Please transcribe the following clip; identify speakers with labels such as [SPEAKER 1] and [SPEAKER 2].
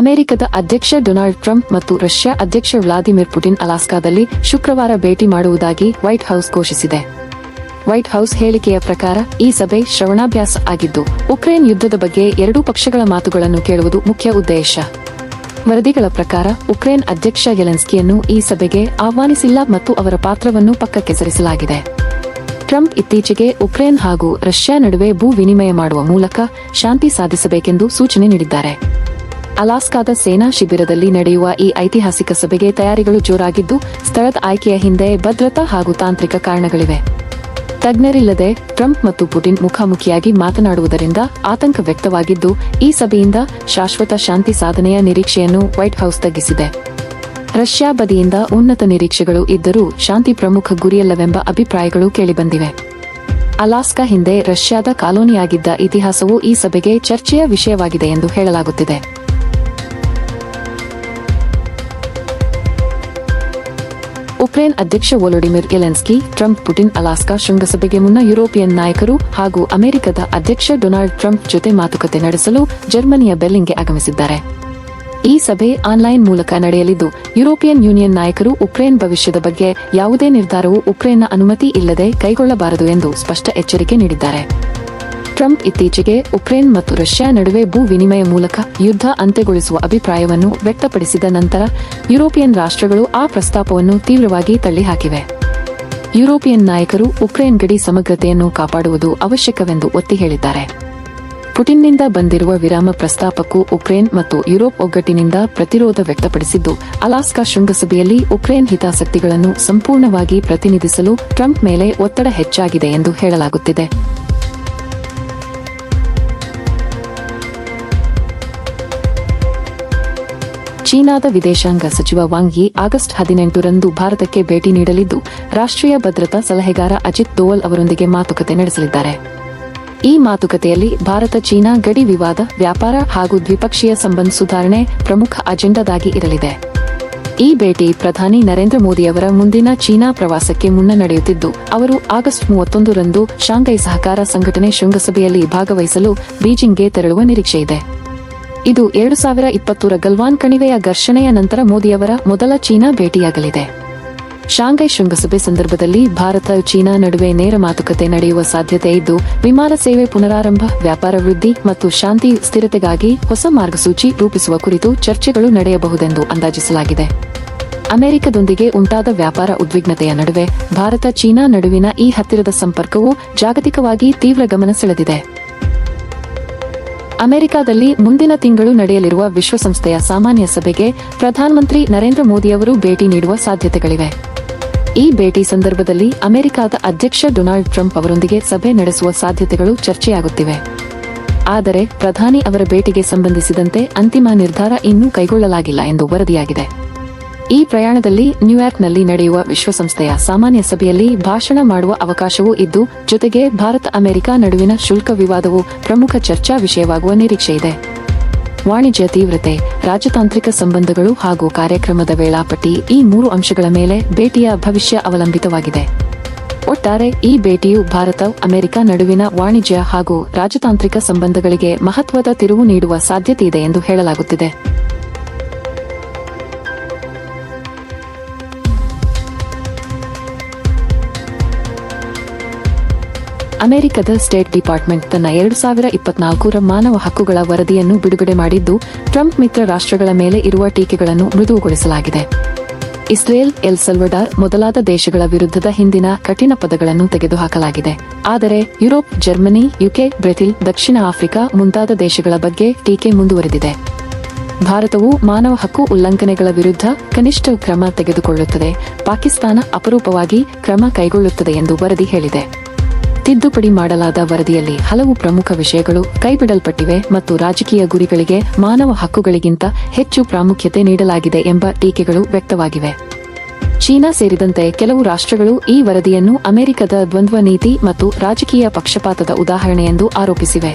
[SPEAKER 1] ಅಮೆರಿಕದ ಅಧ್ಯಕ್ಷ Donald Trump ಮತ್ತು ರಷ್ಯಾ ಅಧ್ಯಕ್ಷ ವ್ಲಾದಿಮಿರ್ ಪುಟಿನ್ ಅಲಾಸ್ಕಾದಲ್ಲಿ ಶುಕ್ರವಾರ ಭೇಟಿ ಮಾಡುವುದಾಗಿ ವೈಟ್ ಹೌಸ್ ಘೋಷಿಸಿದೆ. ವೈಟ್ ಹೌಸ್ ಹೇಳಿಕೆಯ ಪ್ರಕಾರ, ಈ ಸಭೆ ಶ್ರವಣಾಭ್ಯಾಸ ಆಗಿದ್ದು, ಉಕ್ರೇನ್ ಯುದ್ಧದ ಬಗ್ಗೆ ಎರಡೂ ಪಕ್ಷಗಳ ಮಾತುಗಳನ್ನು ಕೇಳುವುದು ಮುಖ್ಯ ಉದ್ದೇಶ. ವರದಿಗಳ ಪ್ರಕಾರ, ಉಕ್ರೇನ್ ಅಧ್ಯಕ್ಷ ಗೆಲೆನ್ಸ್ಕಿಯನ್ನು ಈ ಸಭೆಗೆ ಆಹ್ವಾನಿಸಿಲ್ಲ ಮತ್ತು ಅವರ ಪಾತ್ರವನ್ನು ಪಕ್ಕಕ್ಕೆ ಸರಿಸಲಾಗಿದೆ ಟ್ರಂಪ್ ಇತ್ತೀಚೆಗೆ ಉಕ್ರೇನ್ ಹಾಗೂ ರಷ್ಯಾ ನಡುವೆ ಭೂ ವಿನಿಮಯ ಮಾಡುವ ಮೂಲಕ ಶಾಂತಿ ಸಾಧಿಸಬೇಕೆಂದು ಸೂಚನೆ ನೀಡಿದ್ದಾರೆ. ಅಲಾಸ್ಕಾದ ಸೇನಾ ಶಿಬಿರದಲ್ಲಿ ನಡೆಯುವ ಈ ಐತಿಹಾಸಿಕ ಸಭೆಗೆ ತಯಾರಿಗಳು ಜೋರಾಗಿದ್ದು, ಸ್ಥಳದ ಆಯ್ಕೆಯ ಹಿಂದೆ ಭದ್ರತಾ ಹಾಗೂ ತಾಂತ್ರಿಕ ಕಾರಣಗಳಿವೆ. ತಜ್ಞರಿಲ್ಲದೆ ಟ್ರಂಪ್ ಮತ್ತು ಪುಟಿನ್ ಮುಖಾಮುಖಿಯಾಗಿ ಮಾತನಾಡುವುದರಿಂದ ಆತಂಕ ವ್ಯಕ್ತವಾಗಿದ್ದು, ಈ ಸಭೆಯಿಂದ ಶಾಶ್ವತ ಶಾಂತಿ ಸಾಧನೆಯ ನಿರೀಕ್ಷೆಯನ್ನು ವೈಟ್ ಹೌಸ್ ತಗ್ಗಿಸಿದೆ. ರಷ್ಯಾ ಬದಿಯಿಂದ ಉನ್ನತ ನಿರೀಕ್ಷೆಗಳು ಇದ್ದರೂ ಶಾಂತಿ ಪ್ರಮುಖ ಗುರಿಯಲ್ಲವೆಂಬ ಅಭಿಪ್ರಾಯಗಳು ಕೇಳಿಬಂದಿವೆ. ಅಲಾಸ್ಕಾ ಹಿಂದೆ ರಷ್ಯಾದ ಕಾಲೋನಿಯಾಗಿದ್ದ ಇತಿಹಾಸವು ಈ ಸಭೆಗೆ ಚರ್ಚೆಯ ವಿಷಯವಾಗಿದೆ ಎಂದು ಹೇಳಲಾಗುತ್ತಿದೆ. ಉಕ್ರೇನ್ ಅಧ್ಯಕ್ಷ Volodymyr Zelensky, Trump Putin Alaska ಶೃಂಗಸಭೆಗೆ ಮುನ್ನ ಯುರೋಪಿಯನ್ ನಾಯಕರು ಹಾಗೂ ಅಮೆರಿಕದ ಅಧ್ಯಕ್ಷ ಡೊನಾಲ್ಡ್ ಟ್ರಂಪ್ ಜೊತೆ ಮಾತುಕತೆ ನಡೆಸಲು ಜರ್ಮನಿಯ ಬೆಲ್ಲಿಂಗ್ಗೆ ಆಗಮಿಸಿದ್ದಾರೆ. ಈ ಸಭೆ ಆನ್ಲೈನ್ ಮೂಲಕ ನಡೆಯಲಿದ್ದು, ಯುರೋಪಿಯನ್ ಯೂನಿಯನ್ ನಾಯಕರು ಉಕ್ರೇನ್ ಭವಿಷ್ಯದ ಬಗ್ಗೆ ಯಾವುದೇ ನಿರ್ಧಾರವು ಉಕ್ರೇನ್ನ ಅನುಮತಿ ಇಲ್ಲದೆ ಕೈಗೊಳ್ಳಬಾರದು ಎಂದು ಸ್ಪಷ್ಟ ಎಚ್ಚರಿಕೆ ನೀಡಿದ್ದಾರೆ. ಟ್ರಂಪ್ ಇತ್ತೀಚೆಗೆ ಉಕ್ರೇನ್ ಮತ್ತು ರಷ್ಯಾ ನಡುವೆ ಭೂ ವಿನಿಮಯ ಮೂಲಕ ಯುದ್ಧ ಅಂತ್ಯಗೊಳಿಸುವ ಅಭಿಪ್ರಾಯವನ್ನು ವ್ಯಕ್ತಪಡಿಸಿದ ನಂತರ ಯುರೋಪಿಯನ್ ರಾಷ್ಟ್ರಗಳು ಆ ಪ್ರಸ್ತಾಪವನ್ನು ತೀವ್ರವಾಗಿ ತಳ್ಳಿಹಾಕಿವೆ. ಯುರೋಪಿಯನ್ ನಾಯಕರು ಉಕ್ರೇನ್ ಗಡಿ ಸಮಗ್ರತೆಯನ್ನು ಕಾಪಾಡುವುದು ಅವಶ್ಯಕವೆಂದು ಒತ್ತಿ ಹೇಳಿದ್ದಾರೆ. ಪುಟಿನ್ನಿಂದ ಬಂದಿರುವ ವಿರಾಮ ಪ್ರಸ್ತಾಪಕ್ಕೂ ಉಕ್ರೇನ್ ಮತ್ತು ಯುರೋಪ್ ಒಗ್ಗಟ್ಟಿನಿಂದ ಪ್ರತಿರೋಧ ವ್ಯಕ್ತಪಡಿಸಿದ್ದು, ಅಲಾಸ್ಕಾ ಶೃಂಗಸಭೆಯಲ್ಲಿ ಉಕ್ರೇನ್ ಹಿತಾಸಕ್ತಿಗಳನ್ನು ಸಂಪೂರ್ಣವಾಗಿ ಪ್ರತಿನಿಧಿಸಲು ಟ್ರಂಪ್ ಮೇಲೆ ಒತ್ತಡ ಹೆಚ್ಚಾಗಿದೆ ಎಂದು ಹೇಳಲಾಗುತ್ತಿದೆ. ಚೀನಾದ ವಿದೇಶಾಂಗ ಸಚಿವ ವಾಂಗ್ ಯಿ ಆಗಸ್ಟ್ ಹದಿನೆಂಟರಂದು ಭಾರತಕ್ಕೆ ಭೇಟಿ ನೀಡಲಿದ್ದು, ರಾಷ್ಟ್ರೀಯ ಭದ್ರತಾ ಸಲಹೆಗಾರ ಅಜಿತ್ ದೋವಲ್ ಅವರೊಂದಿಗೆ ಮಾತುಕತೆ ನಡೆಸಲಿದ್ದಾರೆ. ಈ ಮಾತುಕತೆಯಲ್ಲಿ ಭಾರತ ಚೀನಾ ಗಡಿ ವಿವಾದ, ವ್ಯಾಪಾರ ಹಾಗೂ ದ್ವಿಪಕ್ಷೀಯ ಸಂಬಂಧ ಸುಧಾರಣೆ ಪ್ರಮುಖ ಅಜೆಂಡಾದಾಗಿ ಇರಲಿದೆ. ಈ ಭೇಟಿ ಪ್ರಧಾನಿ ನರೇಂದ್ರ ಮೋದಿ ಅವರ ಮುಂದಿನ ಚೀನಾ ಪ್ರವಾಸಕ್ಕೆ ಮುನ್ನ ನಡೆಯುತ್ತಿದ್ದು, ಅವರು ಆಗಸ್ಟ್ ಮೂವತ್ತೊಂದರಂದು ಶಾಂಘೈ ಸಹಕಾರ ಸಂಘಟನೆ ಶೃಂಗಸಭೆಯಲ್ಲಿ ಭಾಗವಹಿಸಲು ಬೀಜಿಂಗ್ಗೆ ತೆರಳುವ ನಿರೀಕ್ಷೆಯಿದೆ. ಇದು ಎರಡು ಸಾವಿರ ಇಪ್ಪತ್ತರ ಗಲ್ವಾನ್ ಕಣಿವೆಯ ಘರ್ಷಣೆಯ ನಂತರ ಮೋದಿಯವರ ಮೊದಲ ಚೀನಾ ಭೇಟಿಯಾಗಲಿದೆ. ಶಾಂಘೈ ಶೃಂಗಸಭೆ ಸಂದರ್ಭದಲ್ಲಿ ಭಾರತ ಚೀನಾ ನಡುವೆ ನೇರ ಮಾತುಕತೆ ನಡೆಯುವ ಸಾಧ್ಯತೆ ಇದ್ದು, ವಿಮಾನ ಸೇವೆ ಪುನರಾರಂಭ, ವ್ಯಾಪಾರ ವೃದ್ಧಿ ಮತ್ತು ಶಾಂತಿ ಸ್ಥಿರತೆಗಾಗಿ ಹೊಸ ಮಾರ್ಗಸೂಚಿ ರೂಪಿಸುವ ಕುರಿತು ಚರ್ಚೆಗಳು ನಡೆಯಬಹುದೆಂದು ಅಂದಾಜಿಸಲಾಗಿದೆ. ಅಮೆರಿಕದೊಂದಿಗೆ ಉಂಟಾದ ವ್ಯಾಪಾರ ಉದ್ವಿಗ್ನತೆಯ ನಡುವೆ ಭಾರತ ಚೀನಾ ನಡುವಿನ ಈ ಹತ್ತಿರದ ಸಂಪರ್ಕವು ಜಾಗತಿಕವಾಗಿ ತೀವ್ರ ಗಮನ ಸೆಳೆದಿದೆ. ಅಮೆರಿಕದಲ್ಲಿ ಮುಂದಿನ ತಿಂಗಳು ನಡೆಯಲಿರುವ ವಿಶ್ವಸಂಸ್ಥೆಯ ಸಾಮಾನ್ಯ ಸಭೆಗೆ ಪ್ರಧಾನಮಂತ್ರಿ ನರೇಂದ್ರ ಮೋದಿಯವರು ಭೇಟಿ ನೀಡುವ ಸಾಧ್ಯತೆಗಳಿವೆ. ಈ ಭೇಟಿ ಸಂದರ್ಭದಲ್ಲಿ ಅಮೆರಿಕದ ಅಧ್ಯಕ್ಷ ಡೊನಾಲ್ಡ್ ಟ್ರಂಪ್ ಅವರೊಂದಿಗೆ ಸಭೆ ನಡೆಸುವ ಸಾಧ್ಯತೆಗಳು ಚರ್ಚೆಯಾಗುತ್ತಿವೆ. ಆದರೆ ಪ್ರಧಾನಿ ಅವರ ಭೇಟಿಗೆ ಸಂಬಂಧಿಸಿದಂತೆ ಅಂತಿಮ ನಿರ್ಧಾರ ಇನ್ನೂ ಕೈಗೊಳ್ಳಲಾಗಿಲ್ಲ ಎಂದು ವರದಿಯಾಗಿದೆ. ಈ ಪ್ರಯಾಣದಲ್ಲಿ ನ್ಯೂಯಾರ್ಕ್ನಲ್ಲಿ ನಡೆಯುವ ವಿಶ್ವಸಂಸ್ಥೆಯ ಸಾಮಾನ್ಯ ಸಭೆಯಲ್ಲಿ ಭಾಷಣ ಮಾಡುವ ಅವಕಾಶವೂ ಇದ್ದು, ಜೊತೆಗೆ ಭಾರತ ಅಮೆರಿಕ ನಡುವಿನ ಶುಲ್ಕ ವಿವಾದವು ಪ್ರಮುಖ ಚರ್ಚಾ ವಿಷಯವಾಗುವ ನಿರೀಕ್ಷೆಯಿದೆ ವಾಣಿಜ್ಯ ತೀವ್ರತೆ, ರಾಜತಾಂತ್ರಿಕ ಸಂಬಂಧಗಳು ಹಾಗೂ ಕಾರ್ಯಕ್ರಮದ ವೇಳಾಪಟ್ಟಿ ಈ ಮೂರು ಅಂಶಗಳ ಮೇಲೆ ಭೇಟಿಯ ಭವಿಷ್ಯ ಅವಲಂಬಿತವಾಗಿದೆ. ಒಟ್ಟಾರೆ, ಈ ಭೇಟಿಯು ಭಾರತ, ಅಮೆರಿಕ ನಡುವಿನ ವಾಣಿಜ್ಯ ಹಾಗೂ ರಾಜತಾಂತ್ರಿಕ ಸಂಬಂಧಗಳಿಗೆ ಮಹತ್ವದ ತಿರುವು ನೀಡುವ ಸಾಧ್ಯತೆಯಿದೆ ಎಂದು ಹೇಳಲಾಗುತ್ತಿದೆ. ಅಮೆರಿಕದ ಸ್ಟೇಟ್ ಡಿಪಾರ್ಟ್ಮೆಂಟ್ ತನ್ನ ಎರಡು ಸಾವಿರ ಇಪ್ಪತ್ನಾಲ್ಕರ ಮಾನವ ಹಕ್ಕುಗಳ ವರದಿಯನ್ನು ಬಿಡುಗಡೆ ಮಾಡಿದ್ದು, ಟ್ರಂಪ್ ಮಿತ್ರ ರಾಷ್ಟ್ರಗಳ ಮೇಲೆ ಇರುವ ಟೀಕೆಗಳನ್ನು ಮೃದುಗೊಳಿಸಲಾಗಿದೆ. ಇಸ್ರೇಲ್, ಎಲ್ ಸಲ್ವಡಾರ್ ಮೊದಲಾದ ದೇಶಗಳ ವಿರುದ್ಧದ ಹಿಂದಿನ ಕಠಿಣ ಪದಗಳನ್ನು ತೆಗೆದುಹಾಕಲಾಗಿದೆ. ಆದರೆ, ಯುರೋಪ್, ಜರ್ಮನಿ, ಯುಕೆ, ಬ್ರೆಜಿಲ್, ದಕ್ಷಿಣ ಆಫ್ರಿಕಾ ಮುಂತಾದ ದೇಶಗಳ ಬಗ್ಗೆ ಟೀಕೆ ಮುಂದುವರೆದಿದೆ. ಭಾರತವು ಮಾನವ ಹಕ್ಕು ಉಲ್ಲಂಘನೆಗಳ ವಿರುದ್ಧ ಕನಿಷ್ಠ ಕ್ರಮ ತೆಗೆದುಕೊಳ್ಳುತ್ತದೆ. ಪಾಕಿಸ್ತಾನ ಅಪರೂಪವಾಗಿ ಕ್ರಮ ಕೈಗೊಳ್ಳುತ್ತದೆ ಎಂದು ವರದಿ ಹೇಳಿದೆ. ತಿದ್ದುಪಡಿ ಮಾಡಲಾದ ವರದಿಯಲ್ಲಿ ಹಲವು ಪ್ರಮುಖ ವಿಷಯಗಳು ಕೈಬಿಡಲ್ಪಟ್ಟಿವೆ ಮತ್ತು ರಾಜಕೀಯ ಗುರಿಗಳಿಗೆ ಮಾನವ ಹಕ್ಕುಗಳಿಗಿಂತ ಹೆಚ್ಚು ಪ್ರಾಮುಖ್ಯತೆ ನೀಡಲಾಗಿದೆ ಎಂಬ ಟೀಕೆಗಳು ವ್ಯಕ್ತವಾಗಿವೆ. ಚೀನಾ ಸೇರಿದಂತೆ ಕೆಲವು ರಾಷ್ಟ್ರಗಳು ಈ ವರದಿಯನ್ನು ಅಮೆರಿಕದ ದ್ವಂದ್ವ ನೀತಿ ಮತ್ತು ರಾಜಕೀಯ ಪಕ್ಷಪಾತದ ಉದಾಹರಣೆಯೆಂದು ಆರೋಪಿಸಿವೆ.